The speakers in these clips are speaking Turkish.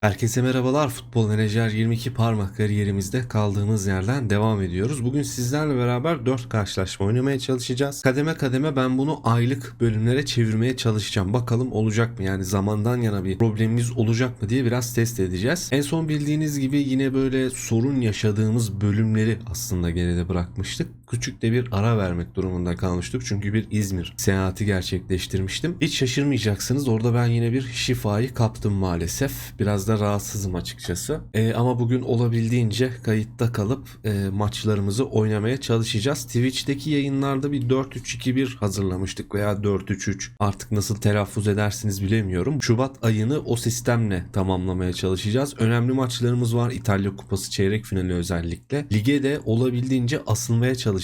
Herkese merhabalar. Futbol Menajer 22 parmak kariyerimizde kaldığımız yerden devam ediyoruz. Bugün sizlerle beraber 4 karşılaşma oynamaya çalışacağız. Kademe kademe ben bunu aylık bölümlere çevirmeye çalışacağım. Bakalım olacak mı? Yani zamandan yana bir problemimiz olacak mı diye biraz test edeceğiz. En son bildiğiniz gibi yine böyle sorun yaşadığımız bölümleri aslında geride bırakmıştık. Küçük de bir ara vermek durumunda kalmıştık. Çünkü bir İzmir seyahati gerçekleştirmiştim. Hiç şaşırmayacaksınız. Orada ben yine bir şifayı kaptım maalesef. Biraz da rahatsızım açıkçası. Ee, ama bugün olabildiğince kayıtta kalıp e, maçlarımızı oynamaya çalışacağız. Twitch'teki yayınlarda bir 4-3-2-1 hazırlamıştık veya 4-3-3 artık nasıl telaffuz edersiniz bilemiyorum. Şubat ayını o sistemle tamamlamaya çalışacağız. Önemli maçlarımız var. İtalya Kupası çeyrek finali özellikle. Lige de olabildiğince asılmaya çalışacağız.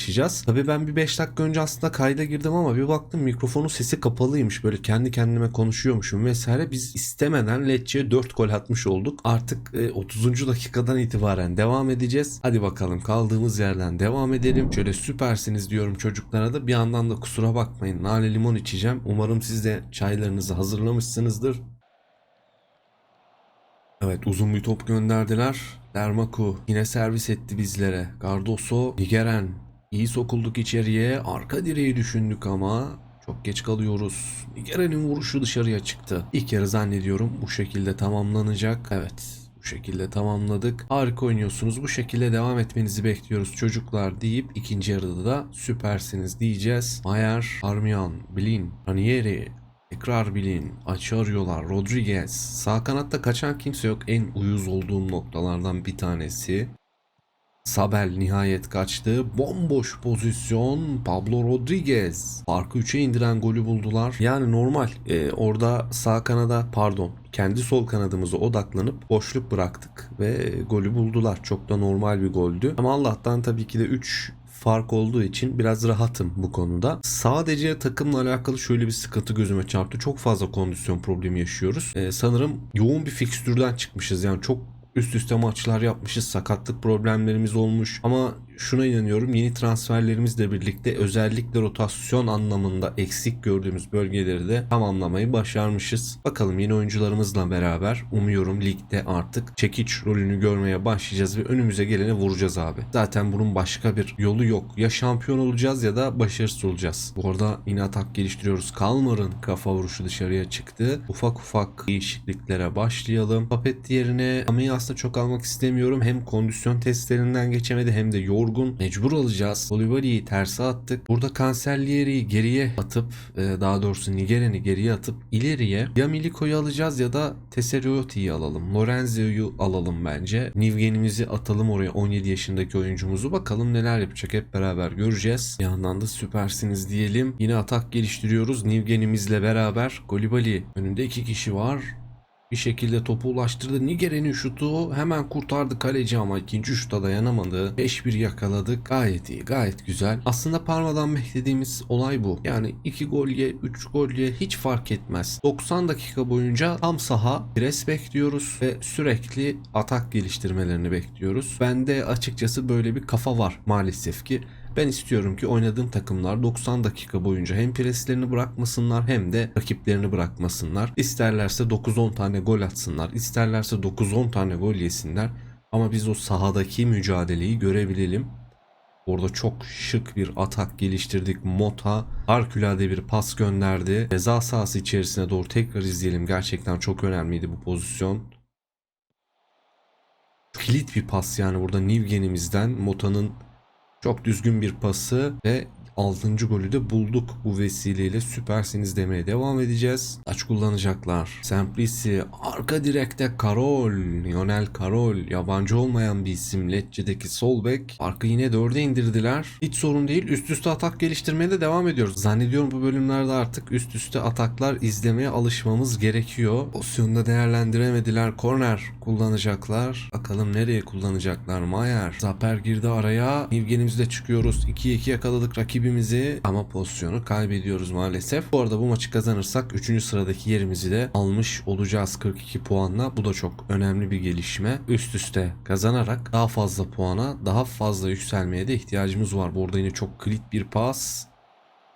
Tabii ben bir 5 dakika önce aslında kayda girdim ama bir baktım mikrofonun sesi kapalıymış. Böyle kendi kendime konuşuyormuşum vesaire. Biz istemeden Lecce'ye 4 gol atmış olduk. Artık e, 30. dakikadan itibaren devam edeceğiz. Hadi bakalım kaldığımız yerden devam edelim. Şöyle süpersiniz diyorum çocuklara da. Bir yandan da kusura bakmayın. Nane limon içeceğim. Umarım siz de çaylarınızı hazırlamışsınızdır. Evet uzun bir top gönderdiler. Dermaku yine servis etti bizlere. Cardoso, Nigeren. İyi sokulduk içeriye. Arka direği düşündük ama çok geç kalıyoruz. Nigeren'in vuruşu dışarıya çıktı. İlk yarı zannediyorum bu şekilde tamamlanacak. Evet bu şekilde tamamladık. Harika oynuyorsunuz. Bu şekilde devam etmenizi bekliyoruz çocuklar deyip ikinci yarıda da süpersiniz diyeceğiz. Mayer, Armian, Blin, Ranieri, Tekrar bilin. Açı arıyorlar. Rodriguez. Sağ kanatta kaçan kimse yok. En uyuz olduğum noktalardan bir tanesi. Sabel nihayet kaçtı. Bomboş pozisyon. Pablo Rodriguez. Farkı 3'e indiren golü buldular. Yani normal. Ee, orada sağ kanada pardon kendi sol kanadımıza odaklanıp boşluk bıraktık ve golü buldular. Çok da normal bir goldü. Ama Allah'tan tabii ki de 3 fark olduğu için biraz rahatım bu konuda. Sadece takımla alakalı şöyle bir sıkıntı gözüme çarptı. Çok fazla kondisyon problemi yaşıyoruz. Ee, sanırım yoğun bir fikstürden çıkmışız. Yani çok üst üste maçlar yapmışız. Sakatlık problemlerimiz olmuş. Ama şuna inanıyorum yeni transferlerimizle birlikte özellikle rotasyon anlamında eksik gördüğümüz bölgeleri de tamamlamayı başarmışız. Bakalım yeni oyuncularımızla beraber umuyorum ligde artık çekiç rolünü görmeye başlayacağız ve önümüze gelene vuracağız abi. Zaten bunun başka bir yolu yok. Ya şampiyon olacağız ya da başarısız olacağız. Bu arada yine atak geliştiriyoruz. Kalmar'ın kafa vuruşu dışarıya çıktı. Ufak ufak değişikliklere başlayalım. Papet yerine Ameyi aslında çok almak istemiyorum. Hem kondisyon testlerinden geçemedi hem de yorgun. Mecbur alacağız. Bolivari'yi terse attık. Burada Cancellieri'yi geriye atıp e, daha doğrusu Nigeren'i geriye atıp ileriye ya Miliko'yu alacağız ya da Tesserioti'yi alalım. Lorenzio'yu alalım bence. Nivgen'imizi atalım oraya 17 yaşındaki oyuncumuzu. Bakalım neler yapacak hep beraber göreceğiz. Bir yandan da süpersiniz diyelim. Yine atak geliştiriyoruz. Nivgen'imizle beraber. Golibali önünde iki kişi var. Bir şekilde topu ulaştırdı. Nigeren'in şutu hemen kurtardı kaleci ama ikinci şuta dayanamadı. 5-1 yakaladık. Gayet iyi, gayet güzel. Aslında Parma'dan beklediğimiz olay bu. Yani 2 gol ye, 3 gol ye hiç fark etmez. 90 dakika boyunca tam saha pres bekliyoruz ve sürekli atak geliştirmelerini bekliyoruz. Bende açıkçası böyle bir kafa var maalesef ki. Ben istiyorum ki oynadığım takımlar 90 dakika boyunca hem preslerini bırakmasınlar hem de rakiplerini bırakmasınlar. İsterlerse 9-10 tane gol atsınlar, isterlerse 9-10 tane gol yesinler. Ama biz o sahadaki mücadeleyi görebilelim. Orada çok şık bir atak geliştirdik. Mota harikulade bir pas gönderdi. Ceza sahası içerisine doğru tekrar izleyelim. Gerçekten çok önemliydi bu pozisyon. Kilit bir pas yani burada Nivgen'imizden Mota'nın çok düzgün bir pası ve 6. golü de bulduk bu vesileyle süpersiniz demeye devam edeceğiz. Aç kullanacaklar. Semplisi arka direkte Karol, Lionel Karol yabancı olmayan bir isim Lecce'deki sol bek. Farkı yine 4'e indirdiler. Hiç sorun değil üst üste atak geliştirmeye de devam ediyoruz. Zannediyorum bu bölümlerde artık üst üste ataklar izlemeye alışmamız gerekiyor. Pozisyonda değerlendiremediler. Korner kullanacaklar. Bakalım nereye kullanacaklar Mayer. Zaper girdi araya. Nivgenimizle çıkıyoruz. 2'ye 2 yakaladık rakibimizi ama pozisyonu kaybediyoruz maalesef. Bu arada bu maçı kazanırsak 3. sıradaki yerimizi de almış olacağız 42 puanla. Bu da çok önemli bir gelişme. Üst üste kazanarak daha fazla puana, daha fazla yükselmeye de ihtiyacımız var. Bu arada yine çok kilit bir pas.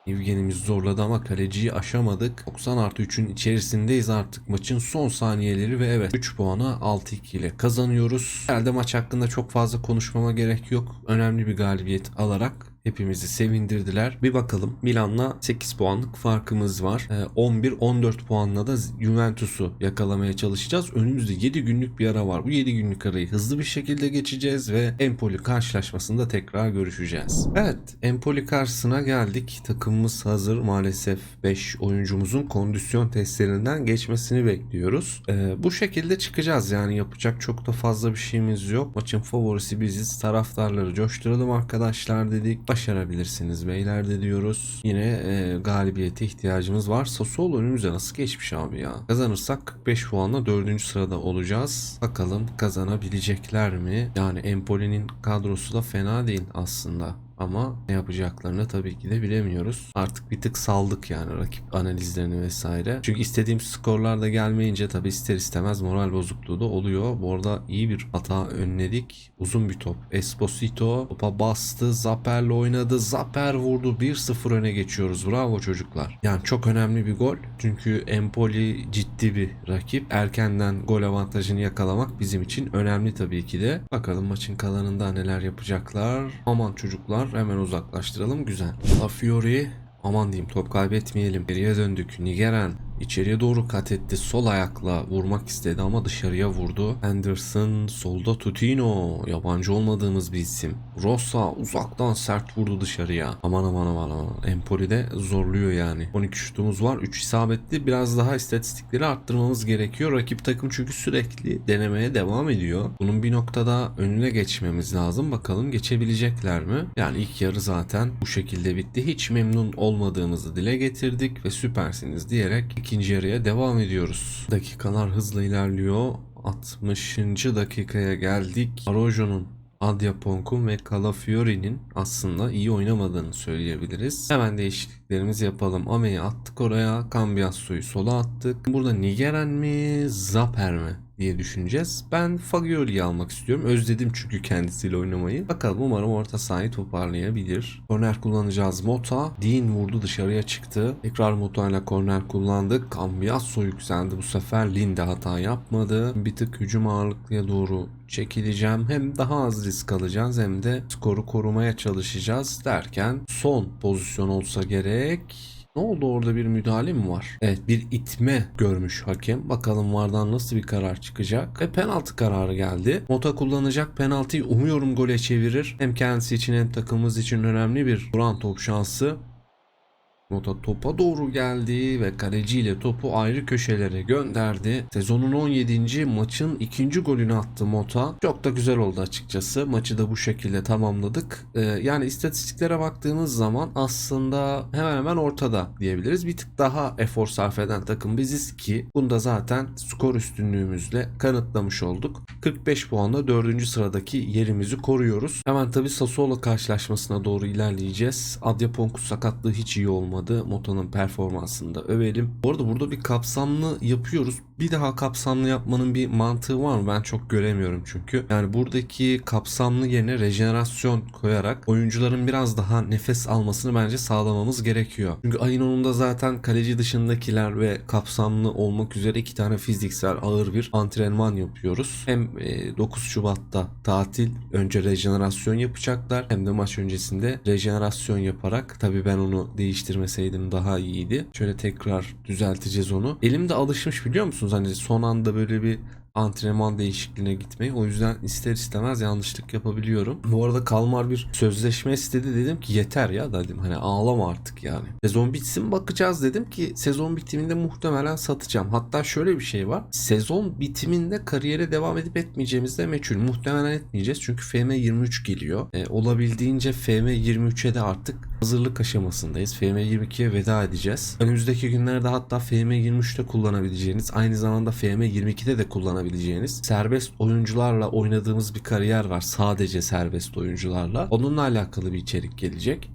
Evgenimiz zorladı ama kaleciyi aşamadık. 90 artı 3'ün içerisindeyiz artık maçın son saniyeleri ve evet 3 puana 6-2 ile kazanıyoruz. Herhalde maç hakkında çok fazla konuşmama gerek yok. Önemli bir galibiyet alarak hepimizi sevindirdiler. Bir bakalım Milan'la 8 puanlık farkımız var. Ee, 11-14 puanla da Juventus'u yakalamaya çalışacağız. Önümüzde 7 günlük bir ara var. Bu 7 günlük arayı hızlı bir şekilde geçeceğiz ve Empoli karşılaşmasında tekrar görüşeceğiz. Evet Empoli karşısına geldik. Takımımız hazır. Maalesef 5 oyuncumuzun kondisyon testlerinden geçmesini bekliyoruz. Ee, bu şekilde çıkacağız yani yapacak çok da fazla bir şeyimiz yok. Maçın favorisi biziz. Taraftarları coşturalım arkadaşlar dedik. Başarabilirsiniz beyler de diyoruz. Yine e, galibiyete ihtiyacımız var. Sassuolo önümüze nasıl geçmiş abi ya? Kazanırsak 45 puanla 4. sırada olacağız. Bakalım kazanabilecekler mi? Yani Empoli'nin kadrosu da fena değil aslında. Ama ne yapacaklarını tabii ki de bilemiyoruz. Artık bir tık saldık yani rakip analizlerini vesaire. Çünkü istediğim skorlar da gelmeyince tabii ister istemez moral bozukluğu da oluyor. Bu arada iyi bir hata önledik. Uzun bir top. Esposito topa bastı. Zaper'le oynadı. Zaper vurdu. 1-0 öne geçiyoruz. Bravo çocuklar. Yani çok önemli bir gol. Çünkü Empoli ciddi bir rakip. Erkenden gol avantajını yakalamak bizim için önemli tabii ki de. Bakalım maçın kalanında neler yapacaklar. Aman çocuklar hemen uzaklaştıralım. Güzel. La Fiori Aman diyeyim top kaybetmeyelim. Geriye döndük. Nigeren içeriye doğru kat etti. Sol ayakla vurmak istedi ama dışarıya vurdu. Anderson solda Tutino. Yabancı olmadığımız bir isim. Rossa uzaktan sert vurdu dışarıya. Aman aman aman aman. Empoli de zorluyor yani. 12 şutumuz var. 3 isabetli. Biraz daha istatistikleri arttırmamız gerekiyor. Rakip takım çünkü sürekli denemeye devam ediyor. Bunun bir noktada önüne geçmemiz lazım. Bakalım geçebilecekler mi? Yani ilk yarı zaten bu şekilde bitti. Hiç memnun olmadığımızı dile getirdik ve süpersiniz diyerek ikinci yarıya devam ediyoruz. Dakikalar hızla ilerliyor. 60. dakikaya geldik. Arojo'nun Adyaponk'un ve Calafiori'nin aslında iyi oynamadığını söyleyebiliriz. Hemen değişikliklerimizi yapalım. Ame'yi attık oraya. Cambiasso'yu sola attık. Burada Nigeren mi? Zaper mi? Diye düşüneceğiz. Ben Fagioli'yi almak istiyorum. Özledim çünkü kendisiyle oynamayı. Bakalım umarım orta sahayı toparlayabilir. Korner kullanacağız Mota. Dean vurdu dışarıya çıktı. Tekrar Mota ile korner kullandık. Cambiasso yükseldi bu sefer. Linde hata yapmadı. Bir tık hücum ağırlıklıya doğru çekileceğim. Hem daha az risk alacağız hem de skoru korumaya çalışacağız derken son pozisyon olsa gerek. Ne oldu orada bir müdahale mi var? Evet bir itme görmüş hakem. Bakalım vardan nasıl bir karar çıkacak. Ve penaltı kararı geldi. Mota kullanacak penaltıyı umuyorum gole çevirir. Hem kendisi için hem takımımız için önemli bir duran top şansı. Mota topa doğru geldi ve kaleciyle topu ayrı köşelere gönderdi. Sezonun 17. maçın ikinci golünü attı Mota. Çok da güzel oldu açıkçası. Maçı da bu şekilde tamamladık. Ee, yani istatistiklere baktığımız zaman aslında hemen hemen ortada diyebiliriz. Bir tık daha efor sarf eden takım biziz ki bunu da zaten skor üstünlüğümüzle kanıtlamış olduk. 45 puanla 4. sıradaki yerimizi koruyoruz. Hemen tabii Sassuolo karşılaşmasına doğru ilerleyeceğiz. Adyaponku sakatlığı hiç iyi olmadı. Moto'nun performansını da övelim. Bu arada burada bir kapsamlı yapıyoruz. Bir daha kapsamlı yapmanın bir mantığı var mı? Ben çok göremiyorum çünkü. Yani buradaki kapsamlı yerine rejenerasyon koyarak oyuncuların biraz daha nefes almasını bence sağlamamız gerekiyor. Çünkü ayın 10'unda zaten kaleci dışındakiler ve kapsamlı olmak üzere iki tane fiziksel ağır bir antrenman yapıyoruz. Hem e, 9 Şubat'ta tatil önce rejenerasyon yapacaklar hem de maç öncesinde rejenerasyon yaparak tabii ben onu değiştirmeseydim daha iyiydi. Şöyle tekrar düzelteceğiz onu. Elim de alışmış biliyor musunuz? Hani son anda böyle bir antrenman değişikliğine gitmeyi. O yüzden ister istemez yanlışlık yapabiliyorum. Bu arada Kalmar bir sözleşme istedi. Dedim ki yeter ya dedim. Hani ağlama artık yani. Sezon bitsin bakacağız dedim ki sezon bitiminde muhtemelen satacağım. Hatta şöyle bir şey var. Sezon bitiminde kariyere devam edip etmeyeceğimiz de meçhul. Muhtemelen etmeyeceğiz. Çünkü FM 23 geliyor. E, olabildiğince FM 23'e de artık hazırlık aşamasındayız. FM 22'ye veda edeceğiz. Önümüzdeki günlerde hatta FM 23'te kullanabileceğiniz aynı zamanda FM 22'de de kullanabileceğiniz serbest oyuncularla oynadığımız bir kariyer var. Sadece serbest oyuncularla. Onunla alakalı bir içerik gelecek.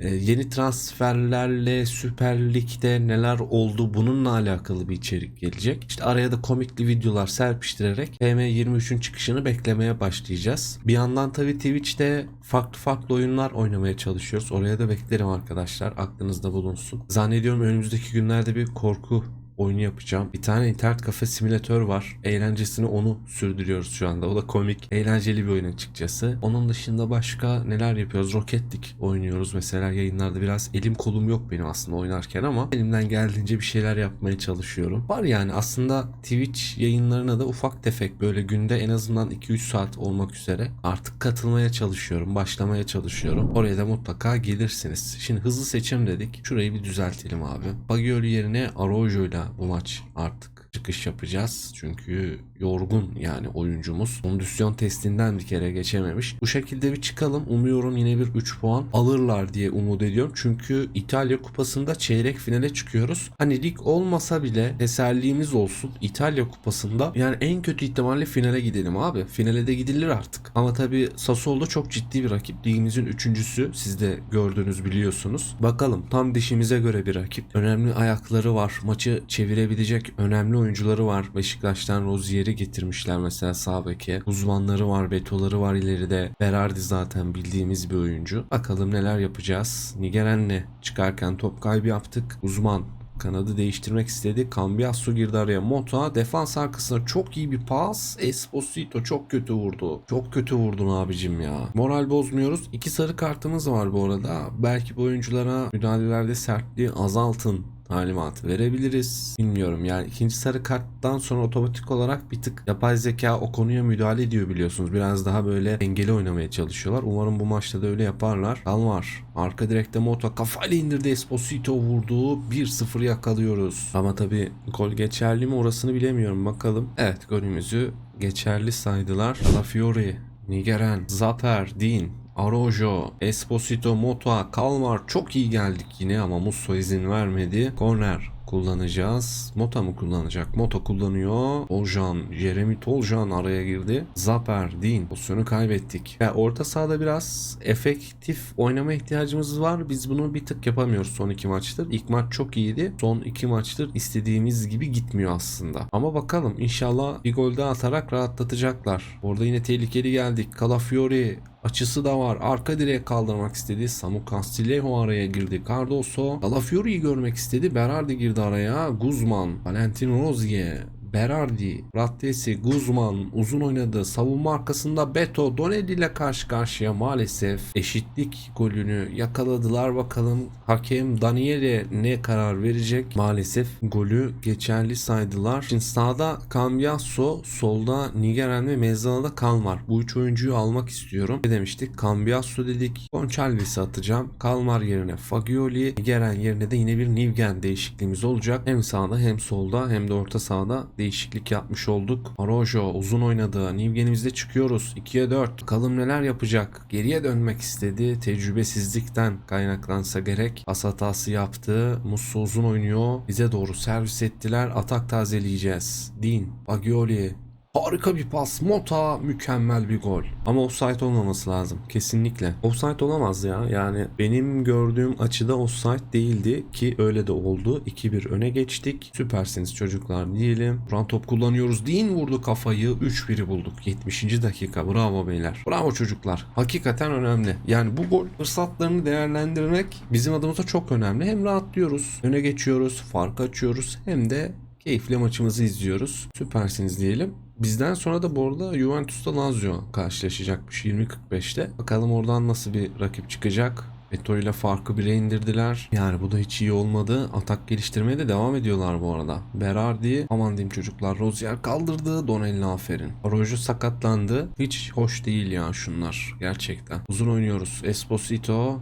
Ee, yeni transferlerle Süper Lig'de neler oldu bununla alakalı bir içerik gelecek. İşte araya da komikli videolar serpiştirerek PM23'ün çıkışını beklemeye başlayacağız. Bir yandan tabii Twitch'te farklı farklı oyunlar oynamaya çalışıyoruz. Oraya da beklerim arkadaşlar. Aklınızda bulunsun. Zannediyorum önümüzdeki günlerde bir korku oyunu yapacağım. Bir tane internet kafe simülatör var. Eğlencesini onu sürdürüyoruz şu anda. O da komik, eğlenceli bir oyun açıkçası. Onun dışında başka neler yapıyoruz? Rocket League oynuyoruz mesela yayınlarda. Biraz elim kolum yok benim aslında oynarken ama elimden geldiğince bir şeyler yapmaya çalışıyorum. Var yani aslında Twitch yayınlarına da ufak tefek böyle günde en azından 2-3 saat olmak üzere artık katılmaya çalışıyorum. Başlamaya çalışıyorum. Oraya da mutlaka gelirsiniz. Şimdi hızlı seçim dedik. Şurayı bir düzeltelim abi. Bagioli yerine Araujo'yla bu maç artık çıkış yapacağız. Çünkü yorgun yani oyuncumuz. Kondisyon testinden bir kere geçememiş. Bu şekilde bir çıkalım. Umuyorum yine bir 3 puan alırlar diye umut ediyorum. Çünkü İtalya Kupası'nda çeyrek finale çıkıyoruz. Hani lig olmasa bile teselliğimiz olsun. İtalya Kupası'nda yani en kötü ihtimalle finale gidelim abi. Finale de gidilir artık. Ama tabii Sassuolo çok ciddi bir rakip. Ligimizin üçüncüsü. Siz de gördünüz biliyorsunuz. Bakalım tam dişimize göre bir rakip. Önemli ayakları var. Maçı çevirebilecek önemli oyuncuları var. Beşiktaş'tan Rozier'i getirmişler mesela sağ beke. Uzmanları var, betoları var ileride. Berardi zaten bildiğimiz bir oyuncu. Bakalım neler yapacağız. Nigeren'le çıkarken top kaybı yaptık. Uzman Kanadı değiştirmek istedi. Cambiasso girdi araya. Mota defans arkasına çok iyi bir pas. Esposito çok kötü vurdu. Çok kötü vurdun abicim ya. Moral bozmuyoruz. İki sarı kartımız var bu arada. Belki bu oyunculara müdahalelerde sertliği azaltın talimatı verebiliriz. Bilmiyorum yani ikinci sarı karttan sonra otomatik olarak bir tık yapay zeka o konuya müdahale ediyor biliyorsunuz. Biraz daha böyle dengeli oynamaya çalışıyorlar. Umarım bu maçta da öyle yaparlar. Kalmar. Arka direkte Mota kafayla indirdi Esposito vurdu. 1-0 yakalıyoruz. Ama tabii gol geçerli mi orasını bilemiyorum bakalım. Evet golümüzü geçerli saydılar. Alafiori, Nigeren, Zaper, Dean, Arojo, Esposito, Mota, Kalmar çok iyi geldik yine ama Musso izin vermedi. Korner kullanacağız. Mota mı kullanacak? Mota kullanıyor. Oljan, Jeremy Toljan araya girdi. Zaper, Dean pozisyonu kaybettik. Yani orta sahada biraz efektif oynama ihtiyacımız var. Biz bunu bir tık yapamıyoruz son iki maçtır. İlk maç çok iyiydi. Son iki maçtır istediğimiz gibi gitmiyor aslında. Ama bakalım inşallah bir gol daha atarak rahatlatacaklar. Orada yine tehlikeli geldik. Calafiori açısı da var. Arka direğe kaldırmak istedi. Samu Castillejo araya girdi. Cardoso Calafiori'yi görmek istedi. Berardi girdi araya. Guzman, Valentino Rozier, Berardi, Rattesi, Guzman uzun oynadı. Savunma arkasında Beto, Donelli ile karşı karşıya maalesef eşitlik golünü yakaladılar. Bakalım hakem Daniele ne karar verecek? Maalesef golü geçerli saydılar. Şimdi sağda Cambiasso, solda Nigeren ve Mezzana'da Kalmar. Bu üç oyuncuyu almak istiyorum. Ne demiştik? Cambiasso dedik. Goncalves'i atacağım. Kalmar yerine Fagioli, Nigeren yerine de yine bir Nivgen değişikliğimiz olacak. Hem sağda hem solda hem de orta sahada değişiklik yapmış olduk. Arojo uzun oynadı. Nivgen'imizde çıkıyoruz. 2'ye 4. Bakalım neler yapacak. Geriye dönmek istedi. Tecrübesizlikten kaynaklansa gerek. Pas hatası yaptı. Musso uzun oynuyor. Bize doğru servis ettiler. Atak tazeleyeceğiz. Dean, Bagioli, Harika bir pas. Mota mükemmel bir gol. Ama offside olmaması lazım. Kesinlikle. Offside olamaz ya. Yani benim gördüğüm açıda offside değildi ki öyle de oldu. 2-1 öne geçtik. Süpersiniz çocuklar diyelim. Buran top kullanıyoruz. Dean vurdu kafayı. 3-1'i bulduk. 70. dakika. Bravo beyler. Bravo çocuklar. Hakikaten önemli. Yani bu gol fırsatlarını değerlendirmek bizim adımıza çok önemli. Hem rahatlıyoruz. Öne geçiyoruz. Fark açıyoruz. Hem de keyifli maçımızı izliyoruz. Süpersiniz diyelim. Bizden sonra da bu arada Juventus'ta Lazio karşılaşacakmış 20.45'te. Bakalım oradan nasıl bir rakip çıkacak. Beto ile farkı bire indirdiler. Yani bu da hiç iyi olmadı. Atak geliştirmeye de devam ediyorlar bu arada. Berardi aman diyeyim çocuklar. Rozier kaldırdı. Donelli aferin. Arojo sakatlandı. Hiç hoş değil ya şunlar. Gerçekten. Uzun oynuyoruz. Esposito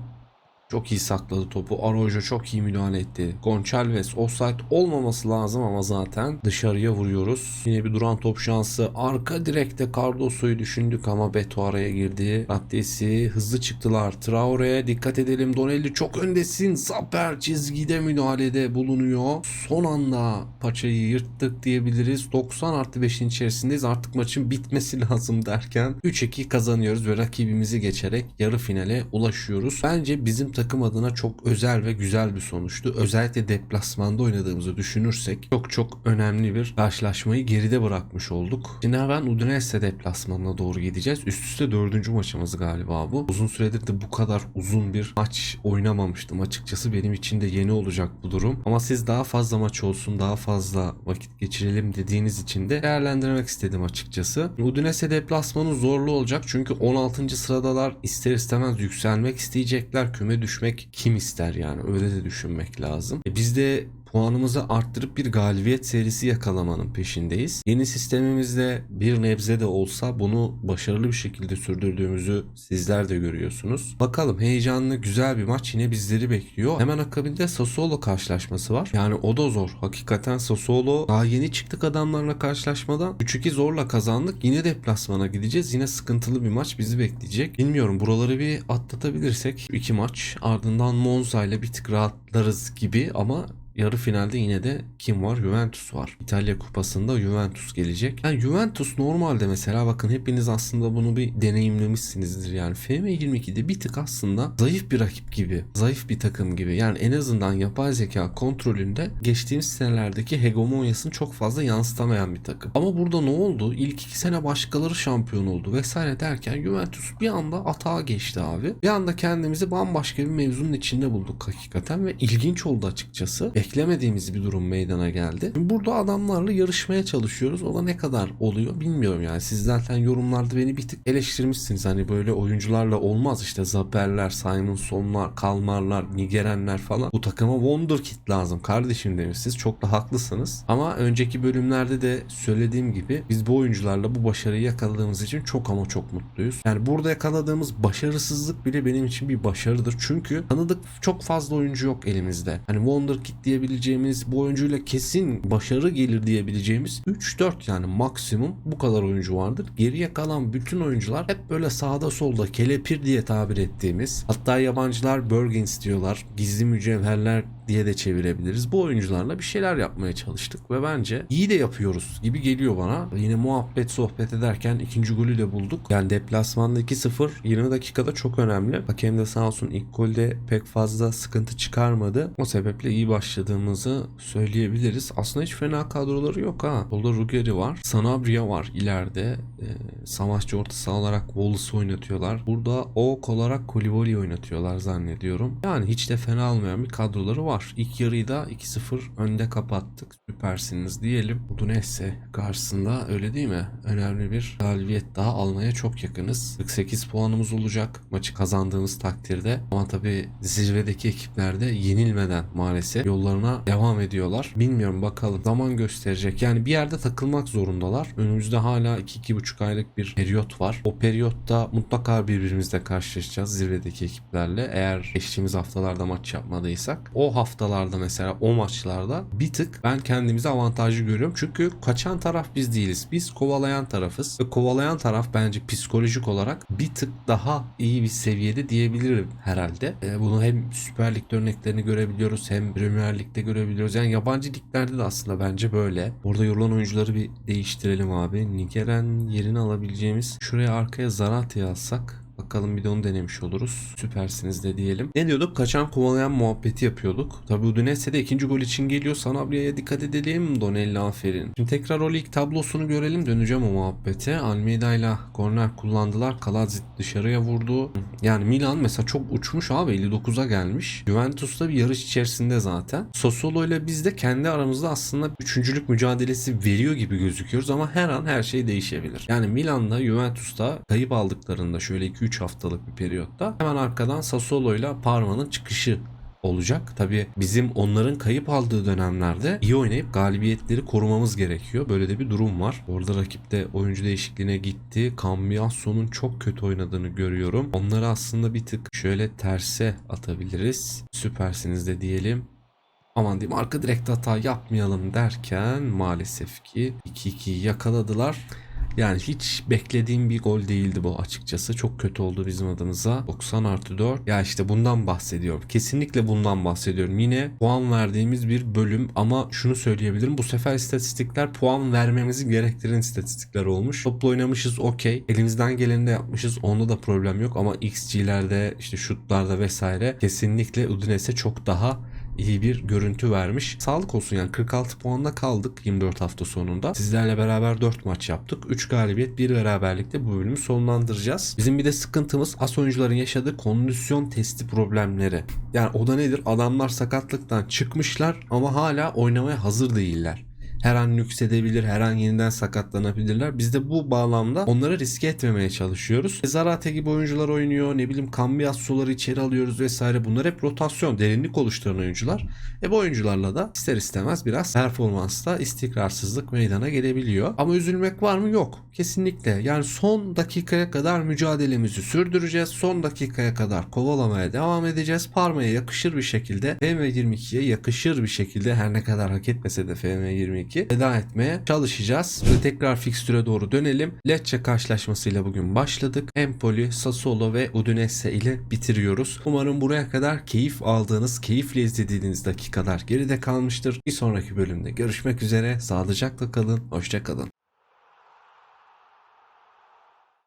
çok iyi sakladı topu. Araujo çok iyi müdahale etti. Gonçalves offside olmaması lazım ama zaten dışarıya vuruyoruz. Yine bir duran top şansı. Arka direkte Cardoso'yu düşündük ama Beto araya girdi. Raddesi hızlı çıktılar. Traore'ye dikkat edelim. Donelli çok öndesin. Zaper çizgide müdahalede bulunuyor. Son anda paçayı yırttık diyebiliriz. 90 artı 5'in içerisindeyiz. Artık maçın bitmesi lazım derken 3-2 kazanıyoruz ve rakibimizi geçerek yarı finale ulaşıyoruz. Bence bizim takım adına çok özel ve güzel bir sonuçtu. Özellikle deplasmanda oynadığımızı düşünürsek çok çok önemli bir karşılaşmayı geride bırakmış olduk. Hemen Udinese deplasmanına doğru gideceğiz. Üst üste dördüncü maçımız galiba bu. Uzun süredir de bu kadar uzun bir maç oynamamıştım. Açıkçası benim için de yeni olacak bu durum. Ama siz daha fazla maç olsun, daha fazla vakit geçirelim dediğiniz için de değerlendirmek istedim açıkçası. Udinese deplasmanı zorlu olacak çünkü 16. sıradalar ister istemez yükselmek isteyecekler. Küme düşmek kim ister yani öyle de düşünmek lazım. E biz de puanımızı arttırıp bir galibiyet serisi yakalamanın peşindeyiz. Yeni sistemimizde bir nebze de olsa bunu başarılı bir şekilde sürdürdüğümüzü sizler de görüyorsunuz. Bakalım heyecanlı güzel bir maç yine bizleri bekliyor. Hemen akabinde Sassuolo karşılaşması var. Yani o da zor. Hakikaten Sassuolo daha yeni çıktık adamlarla karşılaşmadan. 3-2 zorla kazandık. Yine deplasmana gideceğiz. Yine sıkıntılı bir maç bizi bekleyecek. Bilmiyorum buraları bir atlatabilirsek iki maç ardından Monza ile bir tık rahatlarız gibi ama Yarı finalde yine de kim var? Juventus var. İtalya Kupası'nda Juventus gelecek. Yani Juventus normalde mesela bakın hepiniz aslında bunu bir deneyimlemişsinizdir. Yani FM22'de bir tık aslında zayıf bir rakip gibi. Zayıf bir takım gibi. Yani en azından yapay zeka kontrolünde geçtiğimiz senelerdeki hegemonyasını çok fazla yansıtamayan bir takım. Ama burada ne oldu? İlk iki sene başkaları şampiyon oldu vesaire derken Juventus bir anda atağa geçti abi. Bir anda kendimizi bambaşka bir mevzunun içinde bulduk hakikaten ve ilginç oldu açıkçası beklemediğimiz bir durum meydana geldi. Şimdi burada adamlarla yarışmaya çalışıyoruz. O da ne kadar oluyor bilmiyorum yani. Siz zaten yorumlarda beni bir tık eleştirmişsiniz. Hani böyle oyuncularla olmaz işte Zaperler, Simonsonlar, Kalmarlar, Nigerenler falan. Bu takıma Wonderkid lazım kardeşim demişsiniz. Çok da haklısınız. Ama önceki bölümlerde de söylediğim gibi biz bu oyuncularla bu başarıyı yakaladığımız için çok ama çok mutluyuz. Yani burada yakaladığımız başarısızlık bile benim için bir başarıdır. Çünkü tanıdık çok fazla oyuncu yok elimizde. Hani Wonderkid diyebileceğimiz bu oyuncuyla kesin başarı gelir diyebileceğimiz 3-4 yani maksimum bu kadar oyuncu vardır. Geriye kalan bütün oyuncular hep böyle sağda solda kelepir diye tabir ettiğimiz hatta yabancılar Bergens diyorlar. Gizli mücevherler diye de çevirebiliriz. Bu oyuncularla bir şeyler yapmaya çalıştık ve bence iyi de yapıyoruz gibi geliyor bana. Yine muhabbet sohbet ederken ikinci golü de bulduk. Yani deplasmanda 2-0 20 dakikada çok önemli. Hakem de sağ olsun ilk golde pek fazla sıkıntı çıkarmadı. O sebeple iyi başladığımızı söyleyebiliriz. Aslında hiç fena kadroları yok ha. Solda Ruggeri var. Sanabria var ileride. Ee, savaşçı orta saha olarak Wallace oynatıyorlar. Burada Oak olarak Koliboli oynatıyorlar zannediyorum. Yani hiç de fena olmayan bir kadroları var. İlk yarıyı da 2-0 önde kapattık. Süpersiniz diyelim. Udinese karşısında öyle değil mi? Önemli bir galibiyet daha almaya çok yakınız. 48 puanımız olacak maçı kazandığımız takdirde. Ama tabii zirvedeki ekiplerde yenilmeden maalesef yollarına devam ediyorlar. Bilmiyorum bakalım. Zaman gösterecek. Yani bir yerde takılmak zorundalar. Önümüzde hala 2-2,5 aylık bir periyot var. O periyotta mutlaka birbirimizle karşılaşacağız zirvedeki ekiplerle. Eğer geçtiğimiz haftalarda maç yapmadıysak. O haftalarda mesela o maçlarda bir tık ben kendimizi avantajlı görüyorum. Çünkü kaçan taraf biz değiliz. Biz kovalayan tarafız. Ve kovalayan taraf bence psikolojik olarak bir tık daha iyi bir seviyede diyebilirim herhalde. E, bunu hem Süper Lig'de örneklerini görebiliyoruz hem Premier Lig'de görebiliyoruz. Yani yabancı liglerde de aslında bence böyle. Orada yorulan oyuncuları bir değiştirelim abi. Nigeren yerini alabileceğimiz şuraya arkaya Zarate alsak Bakalım bir de onu denemiş oluruz. Süpersiniz de diyelim. Ne diyorduk? Kaçan kovalayan muhabbeti yapıyorduk. Tabi Udinese de ikinci gol için geliyor. Sanabria'ya dikkat edelim. Donelli aferin. Şimdi tekrar o lig tablosunu görelim. Döneceğim o muhabbete. Almeida ile korner kullandılar. Kalazit dışarıya vurdu. Yani Milan mesela çok uçmuş abi. 59'a gelmiş. Juventus da bir yarış içerisinde zaten. Sassuolo ile biz de kendi aramızda aslında üçüncülük mücadelesi veriyor gibi gözüküyoruz ama her an her şey değişebilir. Yani Milan'da Juventus'ta kayıp aldıklarında şöyle 2-3 haftalık bir periyotta hemen arkadan Sassuolo ile Parma'nın çıkışı olacak. Tabii bizim onların kayıp aldığı dönemlerde iyi oynayıp galibiyetleri korumamız gerekiyor. Böyle de bir durum var. Orada rakipte oyuncu değişikliğine gitti. Cambiasso'nun çok kötü oynadığını görüyorum. Onları aslında bir tık şöyle terse atabiliriz. Süpersiniz de diyelim. Aman diyeyim arka direkt hata yapmayalım derken maalesef ki 2-2'yi yakaladılar. Yani hiç beklediğim bir gol değildi bu açıkçası. Çok kötü oldu bizim adımıza. 90 artı 4. Ya işte bundan bahsediyorum. Kesinlikle bundan bahsediyorum. Yine puan verdiğimiz bir bölüm ama şunu söyleyebilirim. Bu sefer istatistikler puan vermemizi gerektiren istatistikler olmuş. Toplu oynamışız okey. Elimizden geleni de yapmışız. Onda da problem yok ama XG'lerde işte şutlarda vesaire kesinlikle Udinese çok daha iyi bir görüntü vermiş. Sağlık olsun yani 46 puanla kaldık 24 hafta sonunda. Sizlerle beraber 4 maç yaptık. 3 galibiyet 1 beraberlikte bu bölümü sonlandıracağız. Bizim bir de sıkıntımız as oyuncuların yaşadığı kondisyon testi problemleri. Yani o da nedir? Adamlar sakatlıktan çıkmışlar ama hala oynamaya hazır değiller her an nüksedebilir, her an yeniden sakatlanabilirler. Biz de bu bağlamda onları riske etmemeye çalışıyoruz. Zarate gibi oyuncular oynuyor, ne bileyim Cambiasso'ları içeri alıyoruz vesaire. Bunlar hep rotasyon, derinlik oluşturan oyuncular. E bu oyuncularla da ister istemez biraz performansta istikrarsızlık meydana gelebiliyor. Ama üzülmek var mı? Yok. Kesinlikle. Yani son dakikaya kadar mücadelemizi sürdüreceğiz. Son dakikaya kadar kovalamaya devam edeceğiz. Parma'ya yakışır bir şekilde FM22'ye yakışır bir şekilde her ne kadar hak etmese de FM22 veda etmeye çalışacağız. Ve tekrar fikstüre doğru dönelim. Lecce karşılaşmasıyla bugün başladık. Empoli, Sassuolo ve Udinese ile bitiriyoruz. Umarım buraya kadar keyif aldığınız, keyifle izlediğiniz dakikalar geride kalmıştır. Bir sonraki bölümde görüşmek üzere. Sağlıcakla kalın, hoşça kalın.